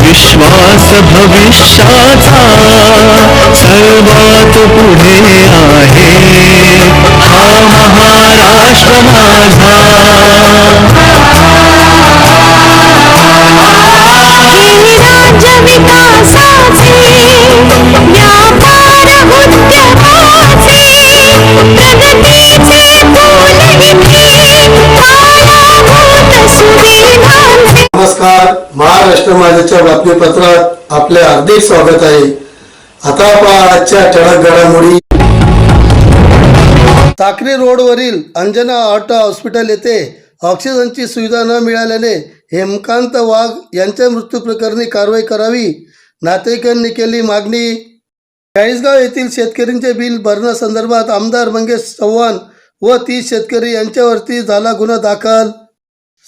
विश्वास भविष्याचा सर्वात पुढे आहे. हा महाराष्ट्र नमस्कार. महाराष्ट्र माझ्याच्या बातमीपत्रात आपले हार्दिक स्वागत आहे. आता पहा आजच्या ठळक घडामोडी. साक्री रोडवरील अंजना ऑटो हॉस्पिटल येथे ऑक्सिजनची सुविधा न मिळाल्याने हेमकांत वाघ यांच्या मृत्यू प्रकरणी कारवाई करावी. नातेवाईकांनी केली मागणी. चाळीसगाव येथील शेतकऱ्यांचे बिल भरण्यासंदर्भात आमदार मंगेश चव्हाण व तीस शेतकरी यांच्यावरती झाला गुन्हा दाखल.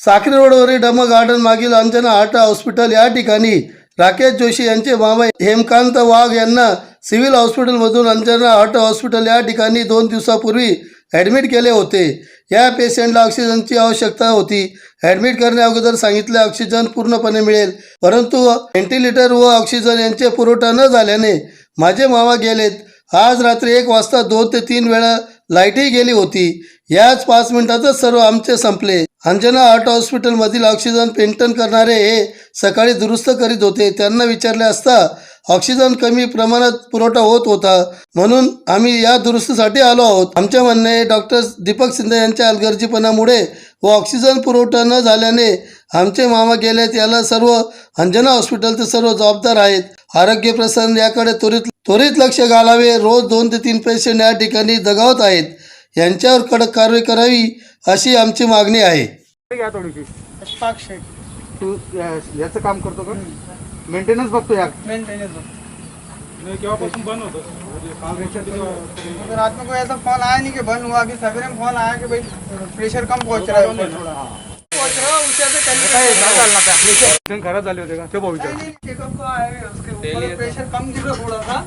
साखरे रोडवरील डम गार्डन मागील अंजना आटा हॉस्पिटल या ठिकाणी राकेश जोशी यांचे मामा हेमकांत वाघ यांना सिव्हिल हॉस्पिटलमधून अंजना आटा हॉस्पिटल या ठिकाणी दोन दिवसापूर्वी ॲडमिट केले होते. या पेशंटला ऑक्सिजनची आवश्यकता होती. ॲडमिट करण्या अगोदर सांगितले ऑक्सिजन पूर्णपणे मिळेल परंतु व्हेंटिलेटर व ऑक्सिजन यांचे पुरवठा न झाल्याने माझे मामा गेलेत. आज रात्री एक वाजता दोन ते तीन वेळा लाईटही गेली होती. याच पाच मिनिटातच सर्व आमचे संपले. अंजना हार्ट हॉस्पिटलमधील ऑक्सिजन पेंटन करणारे हे सकाळी दुरुस्त करीत होते. त्यांना विचारले असता ऑक्सिजन कमी प्रमाणात पुरवठा होत होता. म्हणून आम्ही या दुरुस्तीसाठी आलो आहोत. आमच्या म्हणणे डॉक्टर दीपक शिंदे यांच्या अलगर्जीपणामुळे व ऑक्सिजन पुरवठा न झाल्याने आमचे मामा गेलेत. याला सर्व अंजना हॉस्पिटलचे सर्व जबाबदार आहेत. आरोग्य प्रसन्न याकडे त्वरित त्वरित लक्ष घालावे. रोज दोन ते तीन पेशंट या ठिकाणी दगावत आहेत. यांच्यावर कडक कारवाई करावी अशी आमची मागणी आहे. घ्या थोडीशी तू या- याचं काम करतो का? मेंटेनन्स बघतो या. तो रात में कोई ऐसा फोन आया नहीं कि बंद हुआ कि सवेरे में फोन आया कि भाई प्रेशर कम पहुंच रहा है ऊपर थोड़ा पहुंच रहा है उससे पहले खराब झाले होते का ते को उसके ऊपर प्रेशर कम गिर रहा थोड़ा सा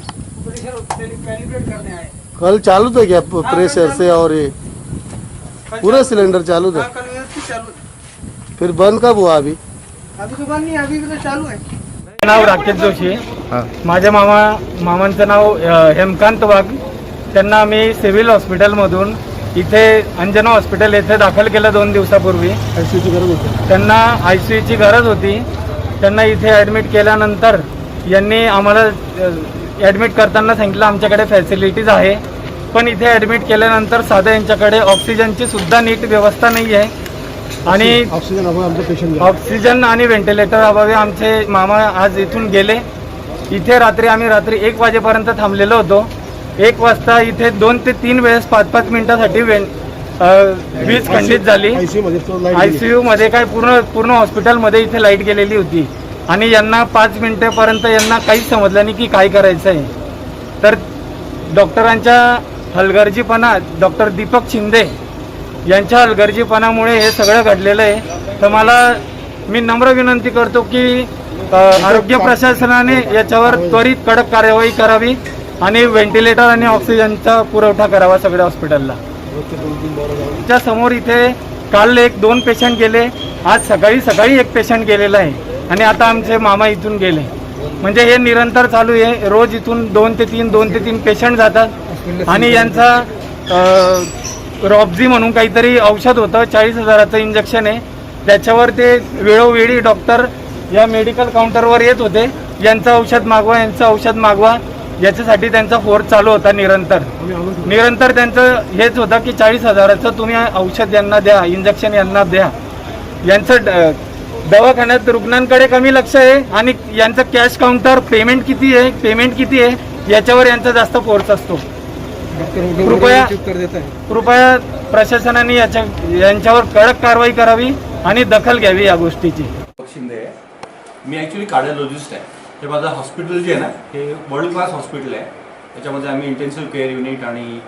प्रेशर कैलिब्रेट करने आए कल चालू था क्या प्रेशर से और ये? पूरा सिलेंडर चालू था? हाँ, कल व्यवस्थित चालू फिर बंद कब हुआ अभी? अभी तो बंद नहीं अभी तो चालू है। नाव राकेश जोशी माझ्या मामा मामांचं नाव हेमकांत वाघ. त्यांना आम्ही सिव्हिल हॉस्पिटलमधून इथे अंजना हॉस्पिटल येथे दाखल केलं दोन दिवसापूर्वी. त्यांना आय सी यूची गरज होती. त्यांना इथे ॲडमिट केल्यानंतर यांनी आम्हाला ॲडमिट करताना सांगितलं आमच्याकडे फॅसिलिटीज आहे. पण इथे ॲडमिट केल्यानंतर साधं यांच्याकडे ऑक्सिजनची सुद्धा नीट व्यवस्था नाही आहे आणि ऑक्सीजन आमचा पेशंट ऑक्सिजन आणि व्हेंटिलेटर अभावी आमचे मामा आज इथून गेले. इथे रात्री आम्ही रात्री एक वाजेपर्यंत थांबलेलो होतो. एक वाजता इथे दोन ते तीन वेळेस पाच पाच मिनिटासाठी वें वीज खंडित झाली. आयसीयू मध्ये काय पूर्ण पूर्ण हॉस्पिटलमध्ये इथे लाइट गेलेली होती. आणि यांना पाच मिनटेपर्यंत यांना काहीच समजलं नाही की काय करायचं आहे. तर डॉक्टरांच्या हलगर्जीपणा डॉक्टर दीपक शिंदे यांच्या हलगर्जीपणामुळे हे सगळं घडलेलं आहे. तर मला मी नम्र विनंती करतो की आरोग्य प्रशासनाने याच्यावर त्वरित कडक कार्यवाही करावी आणि व्हेंटिलेटर आणि ऑक्सिजनचा पुरवठा करावा सगळ्या हॉस्पिटलला. त्याच्यासमोर इथे काल एक दोन पेशंट गेले. आज सकाळी सकाळी एक पेशंट गेलेला आहे. आणि आता आमचे मामा इथून गेले. म्हणजे हे निरंतर चालू आहे. रोज इथून दोन ते तीन दोन ते तीन पेशंट जातात. आणि यांचा अ, रॉब्झी म्हणून काहीतरी औषध होतं. चाळीस हजाराचं इंजेक्शन आहे. त्याच्यावर ते वेळोवेळी डॉक्टर या मेडिकल काउंटरवर येत होते. यांचं औषध मागवा यांचं औषध मागवा. याच्यासाठी त्यांचा फोर्स चालू होता निरंतर. निरंतर त्यांचं हेच होतं की चाळीस हजाराचं तुम्ही औषध यांना द्या इंजेक्शन यांना द्या. यांचं ड- दवाखान्यात रुग्णांकडे कमी लक्ष आहे आणि यांचं कॅश काउंटर पेमेंट किती आहे? पेमेंट किती आहे? याच्यावर यांचा जास्त फोर्स असतो. कृपया कृपया प्रशासनाने याच्या यांच्यावर कडक कारवाई करावी आणि दखल घ्यावी या गोष्टीची. शिंदे मी ॲक्च्युली कार्डिओलॉजिस्ट आहे. हे माझं हॉस्पिटल जे आहे ना हे वर्ल्ड क्लास हॉस्पिटल आहे. त्याच्यामध्ये आम्ही इंटेन्सिव्ह केअर युनिट आणि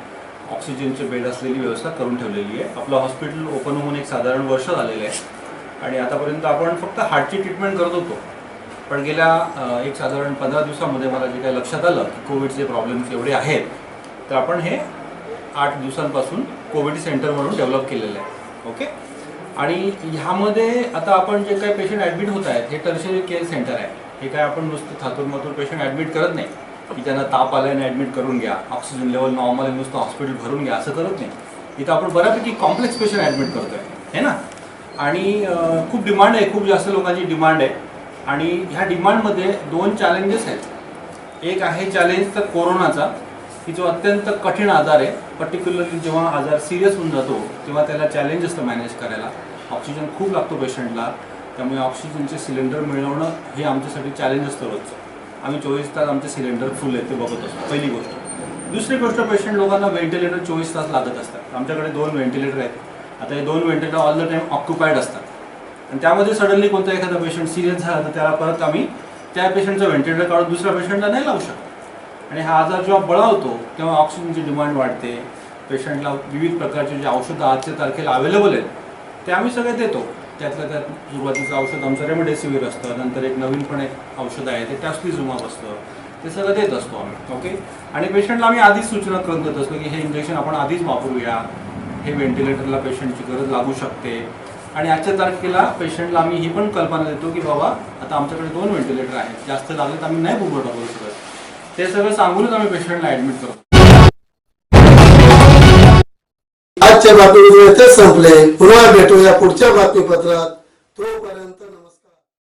ऑक्सिजनचे बेड असलेली व्यवस्था करून ठेवलेली आहे. आपलं हॉस्पिटल ओपन होऊन एक साधारण वर्ष झालेलं आहे. आणि आतापर्यंत आपण फक्त हार्टची ट्रीटमेंट करत होतो. पण गेल्या एक साधारण पंधरा दिवसामध्ये मला जे काही लक्षात आलं की कोविडचे प्रॉब्लेम्स एवढे आहेत तर आपण हे आठ दिवसांपासून कोविड सेंटर म्हणून डेव्हलप केलेलं आहे. ओके आणि ह्यामध्ये आता आपण जे काही पेशंट ॲडमिट होत आहेत हे टर्शरी केअर सेंटर आहे. हे काय आपण नुसतं थातूर मातूर पेशंट ॲडमिट करत नाही? की त्यांना ताप आल्याने ॲडमिट करून घ्या. ऑक्सिजन लेवल नॉर्मल आहे नुसतं हॉस्पिटल भरून घ्या असं करत नाही. इथं आपण बऱ्यापैकी कॉम्प्लेक्स पेशंट ॲडमिट करतोय. है ना? आणि खूप डिमांड आहे खूप जास्त लोकांची डिमांड आहे. आणि ह्या डिमांडमध्ये दोन चॅलेंजेस आहेत. एक आहे चॅलेंज तर कोरोनाचा की जो अत्यंत कठीण आजार आहे. पर्टिक्युलरली जेव्हा आजार सिरियस होऊन जातो तेव्हा त्याला चॅलेंज असतं मॅनेज करायला. ऑक्सिजन खूप लागतो पेशंटला त्यामुळे ऑक्सिजनचे सिलेंडर मिळवणं हे आमच्यासाठी चॅलेंज असतं रोजचं. आम्ही चोवीस तास आमचे सिलेंडर फुल आहेत ते बघत असतो. पहिली गोष्ट. दुसरी गोष्ट पेशंट लोकांना व्हेंटिलेटर चोवीस तास लागत असतात. आमच्याकडे दोन व्हेंटिलेटर आहेत. आता हे दोन ventilator all the time occupied असतात. आणि त्यामध्ये सडनली कोणता एखादा पेशंट सिरियस झाला तर त्याला परत आम्ही त्या पेशंटचं व्हेंटिलेटर काढून दुसऱ्या पेशंटला नाही लावू शकत. आणि हा आजार जेव्हा बळावतो तेव्हा ऑक्सिजनची डिमांड वाढते. पेशंटला विविध प्रकारचे जे औषधं आजच्या तारखेला अवेलेबल आहेत ते आम्ही सगळे देतो. त्यातल्या त्यात सुरुवातीचं औषध आमचं रेमडेसिवीर असतं नंतर एक नवीन पण एक औषध आहे ते टॅस्टिझुमाब असतं ते सगळं देत असतो आम्ही ओके आणि पेशंटला आम्ही आधीच सूचना करून देत असतो की हे इंजेक्शन आपण आधीच वापरूया. हे व्हेंटिलेटरला पेशंटची गरज लागू शकते. आणि आजच्या तारखेला पेशंटला आम्ही ही पण कल्पना देतो की बाबा आता आमच्याकडे दोन व्हेंटिलेटर आहेत. जास्त लागले तर आम्ही नाही पुरवठा करू शकत. ते सगळं सांगूनच आम्ही पेशंटला ऍडमिट करतो. आजच्या बातमीपत्र संपले. पुन्हा भेटूया पुढच्या बातमीपत्रात. तोपर्यंत